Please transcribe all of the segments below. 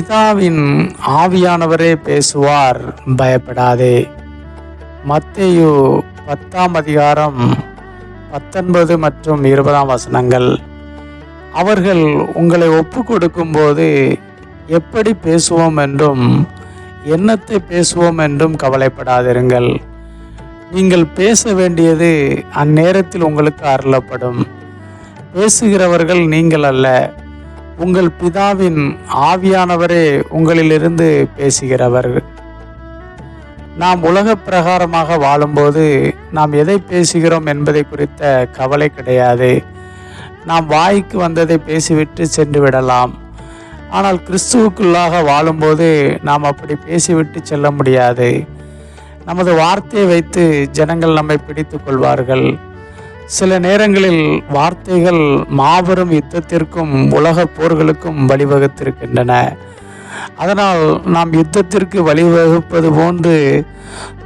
பிதாவின் ஆவியானவரே பேசுவார். பயப்படாதே. மத்தேயு பத்தாம் அதிகாரம் பத்தொன்பது மற்றும் இருபதாம் வசனங்கள். அவர்கள் உங்களை ஒப்பு கொடுக்கும்போது எப்படி பேசுவோம் என்றும் என்னத்தை பேசுவோம் என்றும் கவலைப்படாதிருங்கள். நீங்கள் பேச வேண்டியது அந்நேரத்தில் உங்களுக்கு அருளப்படும். பேசுகிறவர்கள் நீங்கள் அல்ல. உங்கள் பிதாவின் ஆவியானவரே உங்களிலிருந்து பேசுகிறவர். நாம் உலக பிரகாரமாக வாழும்போது நாம் எதை பேசுகிறோம் என்பதை குறித்த கவலை கிடையாது. நாம் வாய்க்கு வந்ததை பேசிவிட்டு சென்று விடலாம். ஆனால் கிறிஸ்துவுக்குள்ளாக வாழும்போது நாம் அப்படி பேசிவிட்டு செல்ல முடியாது. நமது வார்த்தையை வைத்து ஜனங்கள் நம்மை பிடித்து கொள்வார்கள். சில நேரங்களில் வார்த்தைகள் மாபெரும் யுத்தத்திற்கும் உலக போர்களுக்கும் வழிவகுத்திருக்கின்றன. அதனால் நாம் யுத்தத்திற்கு வழிவகுப்பது போன்று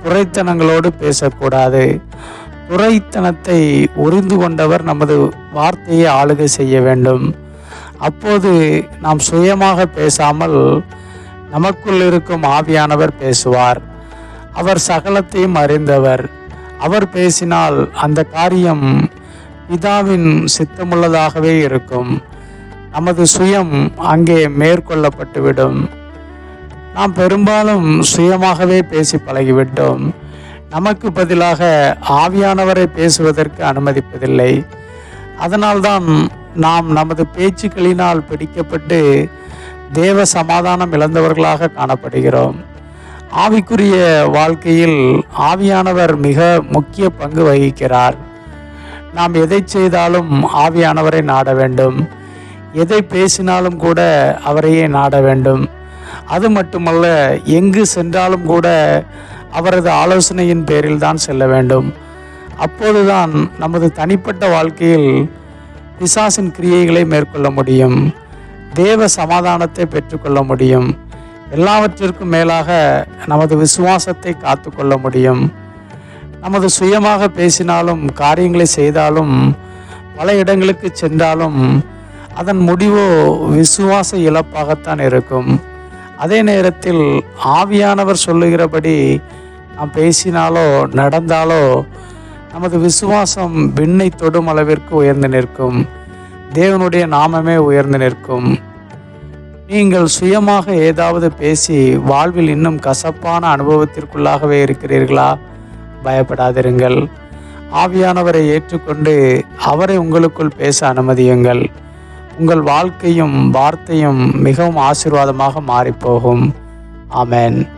துறைத்தனங்களோடு பேசக்கூடாது. துறைத்தனத்தை உறிந்து கொண்டவர் நமது வார்த்தையை ஆளுகை செய்ய வேண்டும். அப்போது நாம் சுயமாக பேசாமல் நமக்குள் இருக்கும் ஆவியானவர் பேசுவார். அவர் சகலத்தையும் அறிந்தவர். அவர் பேசினால் அந்த காரியம் பிதாவின் சித்தமுள்ளதாகவே இருக்கும். நமது சுயம் அங்கே மேற்கொள்ளப்பட்டுவிடும். நாம் பெரும்பாலும் சுயமாகவே பேசி பழகிவிட்டோம். நமக்கு பதிலாக ஆவியானவரை பேசுவதற்கு அனுமதிப்பதில்லை. அதனால்தான் நாம் நமது பேச்சுக்களினால் பிடிக்கப்பட்டு தேவ சமாதானம் இழந்தவர்களாக காணப்படுகிறோம். ஆவிக்குரிய வாழ்க்கையில் ஆவியானவர் மிக முக்கிய பங்கு வகிக்கிறார். நாம் எதை செய்தாலும் ஆவியானவரை நாட வேண்டும். எதை பேசினாலும் கூட அவரையே நாட வேண்டும். அது மட்டுமல்ல எங்கு சென்றாலும் கூட அவரது ஆலோசனையின் பேரில் தான் செல்ல வேண்டும். அப்போதுதான் நமது தனிப்பட்ட வாழ்க்கையில் பிசாசின் கிரியைகளை மேற்கொள்ள முடியும். தேவ சமாதானத்தை பெற்றுக்கொள்ள முடியும். எல்லாவற்றிற்கும் மேலாக நமது விசுவாசத்தை காத்துக்கொள்ள முடியும். நமது சுயமாக பேசினாலும் காரியங்களை செய்தாலும் பல இடங்களுக்கு சென்றாலும் அதன் முடிவோ விசுவாச இழப்பாகத்தான் இருக்கும். அதே நேரத்தில் ஆவியானவர் சொல்லுகிறபடி நாம் பேசினாலோ நடந்தாலோ நமது விசுவாசம் விண்ணை தொடும் அளவிற்கு உயர்ந்து நிற்கும். தேவனுடைய நாமமே உயர்ந்து நிற்கும். நீங்கள் சுயமாக ஏதாவது பேசி வாழ்வில் இன்னும் கசப்பான அனுபவத்திற்குள்ளாகவே இருக்கிறீர்களா? பயப்படாதிருங்கள். ஆவியானவரை ஏற்றுக்கொண்டு அவரை உங்களுக்குள் பேச அனுமதியுங்கள். உங்கள் வாழ்க்கையும் வார்த்தையும் மிகவும் ஆசீர்வாதமாக மாறிப்போகும். ஆமேன்.